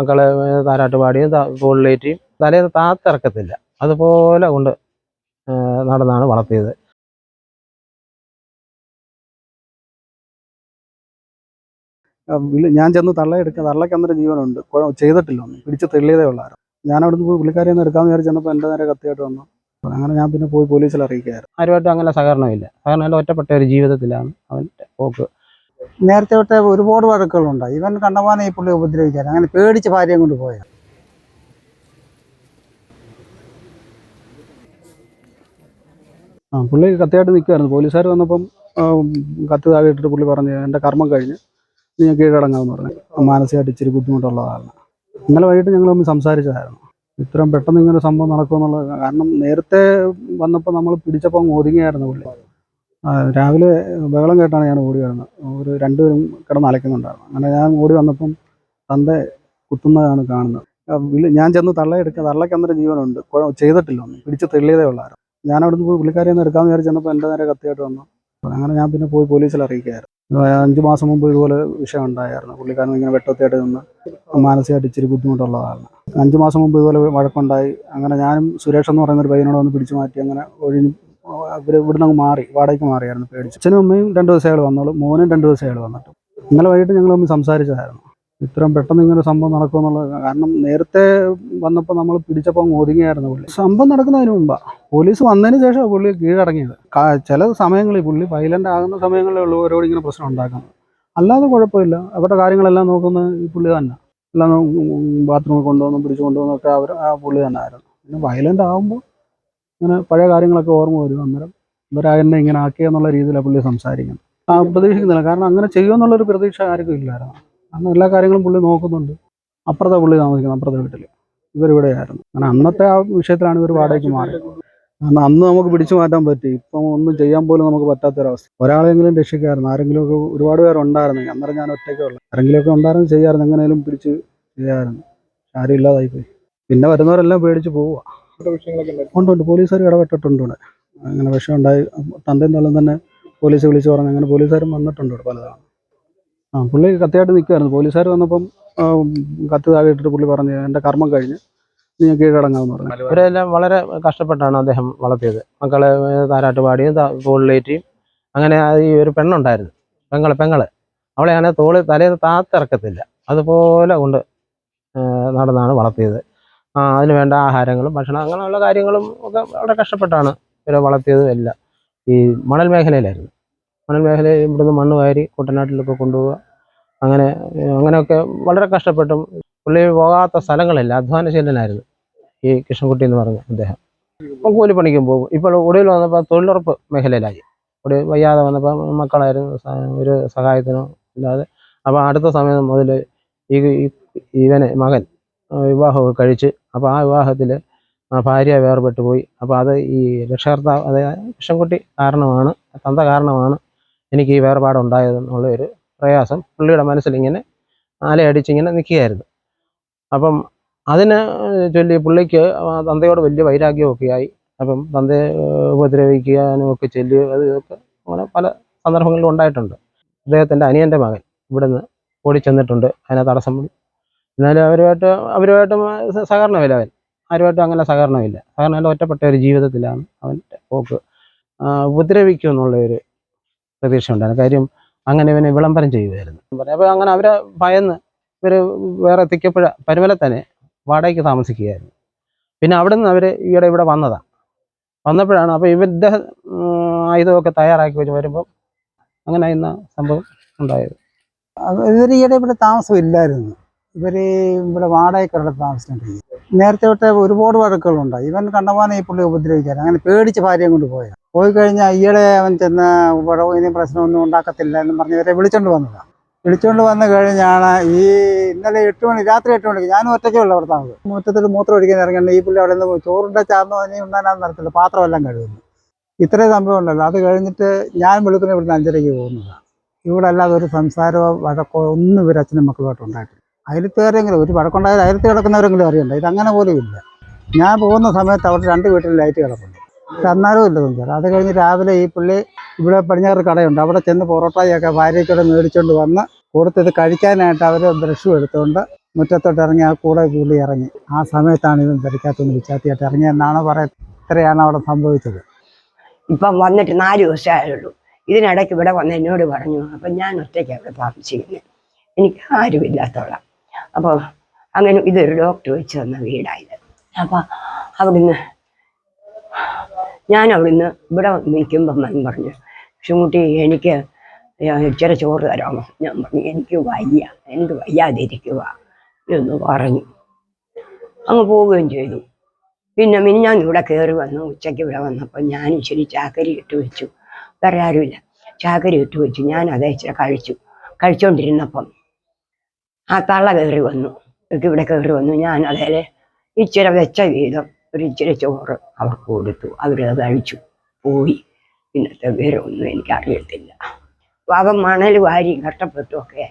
മക്കളെ ഏ, താരാട്ട് പാടിയും തോളിലേറ്റിയും തലേന്ന് താത്തിറക്കത്തില്ല അതുപോലെ കൊണ്ട് നടന്നാണ് വളർത്തിയത്. ഞാൻ ചെന്ന് തള്ളയെടുക്കുക തള്ളയ്ക്ക് അന്നേരം ജീവനുണ്ട്. ചെയ്തിട്ടില്ല ഒന്നും. പിടിച്ച് തെള്ളിയതേ ഉള്ളായിരുന്നു ഞാൻ അവിടുന്ന് പോയി പുള്ളിക്കാരി ഒന്ന് എടുക്കാമെന്ന് വിചാരിച്ച് ചെന്നപ്പോൾ എന്റെ നേരെ കത്തിയായിട്ട് വന്നു. അങ്ങനെ ഞാൻ പിന്നെ പോയി പോലീസിൽ അറിയിക്കുകയായിരുന്നു. ആരുമായിട്ടും അങ്ങനെ സഹകരണമില്ല. സഹകരണം എല്ലാം ഒറ്റപ്പെട്ട ഒരു ജീവിതത്തിലാണ് അവന്റെ പോക്ക്. നേരത്തെ തൊട്ട് ഒരുപാട് വഴക്കുകളുണ്ട്. ഇവൻ കണ്ടമാനം ഈ പുള്ളി ഉപദ്രവിക്കാൻ. അങ്ങനെ പേടിച്ച് ഭാര്യയും കൊണ്ട് പോയ ആ പുള്ളി കത്തിയായിട്ട് നിൽക്കുമായിരുന്നു പോലീസുകാർ വന്നപ്പം കത്ത് താഴെ ഇട്ടിട്ട് പുള്ളി പറഞ്ഞു എന്റെ കർമ്മം കഴിഞ്ഞ് ഞാൻ കീഴടങ്ങാമെന്ന് പറഞ്ഞു. മാനസികമായിട്ട് ഇച്ചിരി ബുദ്ധിമുട്ടുള്ളതാണ് ഇന്നലെ വൈകിട്ട് ഞങ്ങൾ തമ്മിൽ സംസാരിച്ചതായിരുന്നു. ഇത്രയും പെട്ടെന്ന് ഇങ്ങനെ സംഭവം നടക്കുമെന്നുള്ളത് കാരണം നേരത്തെ വന്നപ്പോൾ നമ്മൾ പിടിച്ചപ്പോൾ ഒതുങ്ങിയായിരുന്നു പുള്ളി. രാവിലെ ബഹളം കേട്ടാണ് ഞാൻ ഓടി വരുന്നത്. ഒരു രണ്ടുപേരും കിടന്ന് അലക്കുന്നുണ്ടായിരുന്നു അങ്ങനെ ഞാൻ ഓടി വന്നപ്പം തന്ത കുത്തുന്നതാണ് കാണുന്നത്. ഞാൻ ചെന്ന് തള്ളയെടുക്കുക തള്ളയ്ക്ക് അന്നേരം ജീവനുണ്ട്. ചെയ്തിട്ടില്ല ഒന്നും. പിടിച്ച് തെള്ളിയതേ ഉള്ളായിരുന്നു. ഞാൻ അവിടുന്ന് പോയി പുള്ളിക്കാരി ഒന്ന് എടുക്കാമെന്ന് വിചാരിച്ച് ചെന്നപ്പോൾ എന്റെ നേരെ കത്തിയായിട്ട് വന്നു. അങ്ങനെ ഞാൻ പിന്നെ പോയി പോലീസിൽ അറിയിക്കുകയായിരുന്നു. അഞ്ച് മാസം മുമ്പ് ഇതുപോലെ വിഷയം ഉണ്ടായിരുന്നു. പുള്ളിക്കാരൻ ഇങ്ങനെ വെട്ടത്തിയായിട്ട് നിന്ന് മാനസികമായിട്ട് ഇച്ചിരി ബുദ്ധിമുട്ടുള്ളതാണ്. അഞ്ച് മാസം മുമ്പ് ഇതുപോലെ വഴക്കുണ്ടായി. അങ്ങനെ ഞാനും സുരേഷ് എന്ന് പറയുന്ന ഒരു പയ്യനോട് വന്ന് പിടിച്ചു മാറ്റി. അങ്ങനെ ഒഴിഞ്ഞു അവർ ഇവിടുന്ന് അങ്ങ് മാറി വാടകയ്ക്ക് മാറിയായിരുന്നു പേടിച്ച്. അച്ഛനും അമ്മയും രണ്ട് ദിവസം അയാൾ വന്നോളൂ മോനും രണ്ട് ദിവസം അയാൾ വന്നിട്ട്. ഇന്നലെ വൈകിട്ട് ഞങ്ങൾ തമ്മിൽ സംസാരിച്ചതായിരുന്നു. ഇത്രയും പെട്ടെന്ന് ഇങ്ങനെ സംഭവം നടക്കുമെന്നുള്ളത് കാരണം നേരത്തെ വന്നപ്പോൾ നമ്മൾ പിടിച്ചപ്പോൾ അങ്ങ് ഒതുങ്ങിയായിരുന്നു പുള്ളി. സംഭവം നടക്കുന്നതിന് മുമ്പാണ് പോലീസ് വന്നതിന് ശേഷം പുള്ളി കീഴടങ്ങിയത്. ചില സമയങ്ങളിൽ പുള്ളി വയലന്റ് ആകുന്ന സമയങ്ങളിൽ ഉള്ളവരോട് ഇങ്ങനെ പ്രശ്നം ഉണ്ടാക്കുന്നത്. അല്ലാതെ കുഴപ്പമില്ല. അവരുടെ കാര്യങ്ങളെല്ലാം നോക്കുന്നത് ഈ പുള്ളി തന്നെ. എല്ലാം ബാത്റൂമിൽ കൊണ്ടുവന്നും പിടിച്ചു കൊണ്ടുവന്നൊക്കെ അവർ ആ പുള്ളി തന്നെ ആയിരുന്നു. പിന്നെ വയലന്റ് ആകുമ്പോൾ ഇങ്ങനെ പഴയ കാര്യങ്ങളൊക്കെ ഓർമ്മ വരും. അന്നേരം ഇവരാ എന്നെ ഇങ്ങനെ ആക്കിയെന്നുള്ള രീതിയിലാണ് പുള്ളി സംസാരിക്കുന്നത്. ആ പ്രതീക്ഷിക്കുന്നില്ല. കാരണം അങ്ങനെ ചെയ്യുമെന്നുള്ളൊരു പ്രതീക്ഷ ആർക്കും ഇല്ലായിരുന്നു. കാരണം എല്ലാ കാര്യങ്ങളും പുള്ളി നോക്കുന്നുണ്ട്. അപ്പുറത്തെ പുള്ളി താമസിക്കുന്നത് അപ്പുറത്തെ വീട്ടിൽ ഇവരിവിടെ ആയിരുന്നു അങ്ങനെ അന്നത്തെ ആ വിഷയത്തിലാണ് ഇവർ വാടകയ്ക്ക് മാറിയത്. കാരണം അന്ന് നമുക്ക് പിടിച്ചു മാറ്റാൻ പറ്റി. ഇപ്പം ഒന്നും ചെയ്യാൻ പോലും നമുക്ക് പറ്റാത്തൊരവസ്ഥ. ഒരാളെങ്കിലും രക്ഷിക്കായിരുന്നു. ആരെങ്കിലും ഒക്കെ ഒരുപാട് പേരുണ്ടായിരുന്നു അന്നേരം ഞാൻ ഒറ്റയ്ക്കേ ഉള്ളു. ആരെങ്കിലുമൊക്കെ ഉണ്ടായിരുന്നു ചെയ്യായിരുന്നു. എങ്ങനെയും പിടിച്ച് ചെയ്യാമായിരുന്നു ആരും ഇല്ലാതായിപ്പോയി. പിന്നെ വരുന്നവരെല്ലാം പേടിച്ച് പോവുക ഉണ്ട് ഉണ്ട്. പോലീസുകാർ ഇടപെട്ടിട്ടുണ്ട് ഇവിടെ. അങ്ങനെ വിഷയം ഉണ്ടായി. തന്തയും തള്ളും തന്നെ പോലീസ് വിളിച്ച് പറഞ്ഞു അങ്ങനെ പോലീസുകാരും വന്നിട്ടുണ്ട് ഇവിടെ പലതാണ് ആ പുള്ളി കത്തിയായിട്ട് നിൽക്കുമായിരുന്നു പോലീസുകാർ വന്നപ്പം കത്തി താഴെ ഇട്ടിട്ട് പുള്ളി പറഞ്ഞു എന്റെ കർമ്മം കഴിഞ്ഞ് നീ ഞാൻ കീഴടങ്ങാമെന്ന് പറഞ്ഞു. ഇവരെല്ലാം വളരെ കഷ്ടപ്പെട്ടാണ് അദ്ദേഹം വളർത്തിയത്. മക്കളെ താരാട്ട് പാടിയും തോളിലേറ്റിയും അങ്ങനെ ആ ഈ ഒരു പെണ്ണുണ്ടായിരുന്നു. പെങ്ങൾ പെങ്ങൾ. അവളെ അങ്ങനെ തോളിൽ തലേന്ന് താത്തിറക്കത്തില്ല. അതുപോലെ കൊണ്ട് നടന്നാണ് വളർത്തിയത്. അതിന് വേണ്ട ആഹാരങ്ങളും ഭക്ഷണം അങ്ങനെയുള്ള കാര്യങ്ങളും ഒക്കെ വളരെ കഷ്ടപ്പെട്ടാണ് ഇവരെ വളർത്തിയതും എല്ലാം. ഈ മണൽ മേഖലയിലായിരുന്നു. മണൽ മേഖലയിൽ ഇവിടുന്ന് മണ്ണ് വാരി കുട്ടനാട്ടിലൊക്കെ കൊണ്ടുപോവുക. അങ്ങനെ അങ്ങനെയൊക്കെ വളരെ കഷ്ടപ്പെട്ടും. പുള്ളി പോകാത്ത സ്ഥലങ്ങളില്ല അധ്വാനശീലനായിരുന്നു. ഈ കൃഷ്ണൻകുട്ടി എന്ന് പറഞ്ഞ അദ്ദേഹം. ഇപ്പം കൂലിപ്പണിക്കും പോകും. ഇപ്പോൾ ഒടുവിൽ വന്നപ്പോൾ തൊഴിലുറപ്പ് മേഖലയിലായി. ഒടി വയ്യാതെ വന്നപ്പോൾ മക്കളായിരുന്നു ഒരു സഹായത്തിനോ ഇല്ലാതെ. അപ്പോൾ അടുത്ത സമയം മുതൽ ഈ ഇവനെ മകൻ വിവാഹമൊക്കെ കഴിച്ച് അപ്പോൾ ആ വിവാഹത്തിൽ ആ ഭാര്യ വേർപെട്ട് പോയി. അപ്പോൾ അത് ഈ രക്ഷകർത്താവ് അതായത് കൃഷ്ണൻകുട്ടി കാരണമാണ് തന്ത കാരണമാണ് എനിക്ക് ഈ വേർപാടുണ്ടായതെന്നുള്ള ഒരു പ്രയാസം പുള്ളിയുടെ മനസ്സിലിങ്ങനെ അലയടിച്ചിങ്ങനെ നിൽക്കുകയായിരുന്നു. അപ്പം അതിന് ചൊല്ലി പുള്ളിക്ക് തന്തയോട് വലിയ വൈരാഗ്യമൊക്കെ ആയി അപ്പം തന്തയെ ഉപദ്രവിക്കാനും ഒക്കെ ചൊല്ലി അത് ഇതൊക്കെ അങ്ങനെ പല സന്ദർഭങ്ങളിലും ഉണ്ടായിട്ടുണ്ട്. അദ്ദേഹത്തിന്റെ അനിയന്റെ മകൻ ഇവിടുന്ന് ഓടിച്ചെന്നിട്ടുണ്ട്. അതിനെ തടസ്സം എന്നാലും അവരുമായിട്ട് അവരുമായിട്ട് സഹകരണമില്ല അവൻ. ആരുമായിട്ടും അങ്ങനെ സഹകരണമില്ല. സഹകരണമില്ല ഒറ്റപ്പെട്ട ഒരു ജീവിതത്തിലാണ് അവന്റെ പോക്ക്. ഉപദ്രവിക്കും എന്നുള്ള ഒരു പ്രതീക്ഷ ഉണ്ടായിരുന്നു കാര്യം അങ്ങനെ ഇവനെ വിളംബരം ചെയ്യുമായിരുന്നു അപ്പോൾ അങ്ങനെ അവരെ ഭയന്ന് ഇവർ വേറെ തിക്കപ്പുഴ പരുമല തന്നെ വാടകയ്ക്ക് താമസിക്കുകയായിരുന്നു. പിന്നെ അവിടെ നിന്ന് അവർ ഈയിടെ ഇവിടെ വന്നതാണ് വന്നപ്പോഴാണ് അപ്പോൾ ഇവരുടെ ആയുധമൊക്കെ തയ്യാറാക്കി വെച്ച് വരുമ്പോൾ അങ്ങനെ ഇന്ന സംഭവം ഉണ്ടായത്. ഇവർ ഈയിടെ ഇവിടെ താമസം ഇല്ലായിരുന്നു. ഇവർ ഇവിടെ വാടകയ്ക്കുള്ള താമസിച്ചിട്ടുണ്ട്. നേരത്തെ തൊട്ട് ഒരുപാട് വഴക്കുകളുണ്ട്. ഇവൻ കണ്ടമാനം ഈ പുള്ളി ഉപദ്രവിക്കാൻ അങ്ങനെ പേടിച്ച് ഭാര്യയും കൊണ്ട് പോയ പോയി കഴിഞ്ഞാൽ ഈയിടെ അവൻ ചെന്ന് ഇവിടെ ഇനി പ്രശ്നമൊന്നും ഉണ്ടാക്കത്തില്ല എന്ന് പറഞ്ഞ് ഇവരെ വിളിച്ചോണ്ട് വന്നതാണ് വിളിച്ചോണ്ട് വന്നു കഴിഞ്ഞാണ് ഈ ഇന്നലെ എട്ട് മണി രാത്രി എട്ട് മണിക്ക് ഞാനും ഒറ്റയ്ക്കേ ഉള്ളൂ അവിടെ താമസം മുറ്റത്തിൽ മൂത്രം ഒഴിക്കാൻ ഇറങ്ങണ്ട ഈ പുള്ളി അവിടെ നിന്ന് ചോറിന്റെ ചാർന്നോ ഇനി ഉണ്ടാനാന്ന് നടത്തില്ല പാത്രമെല്ലാം കഴുകുന്നു. ഇത്രയും സംഭവം ഉണ്ടല്ലോ. അത് കഴിഞ്ഞിട്ട് ഞാൻ വിളിക്കുന്ന ഇവിടുന്ന് അഞ്ചരയ്ക്ക് പോകുന്നതാണ് ഇവിടെ അല്ലാതെ ഒരു സംസാരമോ വഴക്കോ ഒന്നും ഇവർ അച്ഛനും മക്കളുമായിട്ട് ഉണ്ടായിട്ടില്ല. അയലത്തുകാരെങ്കിലും ഒരു വഴക്കുണ്ടായാൽ അയലത്ത് കിടക്കുന്നവരെങ്കിലും അറിയണ്ട. ഇതങ്ങനെ പോലും ഇല്ല. ഞാൻ പോകുന്ന സമയത്ത് അവിടെ രണ്ട് വീട്ടിൽ ലൈറ്റ് കിടപ്പുണ്ട്. തന്നാലും ഇല്ല സംസാരം. അത് കഴിഞ്ഞ് രാവിലെ ഈ പുള്ളി ഇവിടെ പടിഞ്ഞാറ് കടയുണ്ട്. അവിടെ ചെന്ന് പൊറോട്ടയൊക്കെ ഭാര്യയ്ക്കൂടെ മേടിച്ചുകൊണ്ട് വന്ന് കൊടുത്തത് കഴിക്കാനായിട്ട് അവർ ബ്രഷും എടുത്തുകൊണ്ട് മുറ്റത്തോട്ട് ഇറങ്ങി ആ കൂടെ കൂടി ഇറങ്ങി. ആ സമയത്താണ് ഇതും തിരക്കകത്തുനിന്ന് വിച്ചാത്തിയായിട്ട് ഇറങ്ങിയെന്നാണ് പറയുന്നത്. ഇത്രയാണ് അവിടെ സംഭവിച്ചത്. ഇപ്പം വന്നിട്ട് നാല് ദിവസമായുള്ളൂ. ഇതിനിടയ്ക്ക് ഇവിടെ വന്ന് എന്നോട് പറഞ്ഞു അപ്പം ഞാൻ ഒറ്റയ്ക്ക് അവിടെ താമസിക്കുന്നത് എനിക്ക് ആരുമില്ലാത്തോളാം അപ്പോൾ അങ്ങനെ ഇതൊരു ഡോക്ടർ വെച്ച് വന്ന വീടായത്. അപ്പോൾ അവിടുന്ന് ഞാൻ അവിടുന്ന് ഇവിടെ നിൽക്കുമ്പം ഞാൻ പറഞ്ഞു ഷുമുട്ടി എനിക്ക് ഇച്ചിരി ചോറ് തരാമോ? ഞാൻ പറഞ്ഞു എനിക്ക് വയ്യ എനിക്ക് വയ്യാതിരിക്കുക എന്ന് പറഞ്ഞു. അങ്ങ് പോവുകയും ചെയ്തു. പിന്നെ മിനിഞ്ഞാൻ ഇവിടെ കയറി വന്നു ഉച്ചയ്ക്ക് ഇവിടെ വന്നപ്പോൾ ഞാൻ ഇച്ചിരി ചാക്കരി ഇട്ട് വെച്ചു. വേറെ ആരുമില്ല. ചാക്കരി ഇട്ട് വെച്ചു. ഞാൻ അതേ ഇച്ചിരി കഴിച്ചു. കഴിച്ചുകൊണ്ടിരുന്നപ്പം ആ തള്ള കയറി വന്നു. ഇവിടെ കയറി വന്നു. ഞാൻ അതേലെ ഇച്ചിരി വെച്ച വീതം ഒരു ഇച്ചിരി ചോറ് അവർക്ക് കൊടുത്തു. അവരത് കഴിച്ചു. പോയി. പിന്നത്തെ വിവരമൊന്നും എനിക്ക് എനിക്കറിയത്തില്ല പാവം മണൽ വാരി കഷ്ടപ്പെട്ടു ഒക്കെ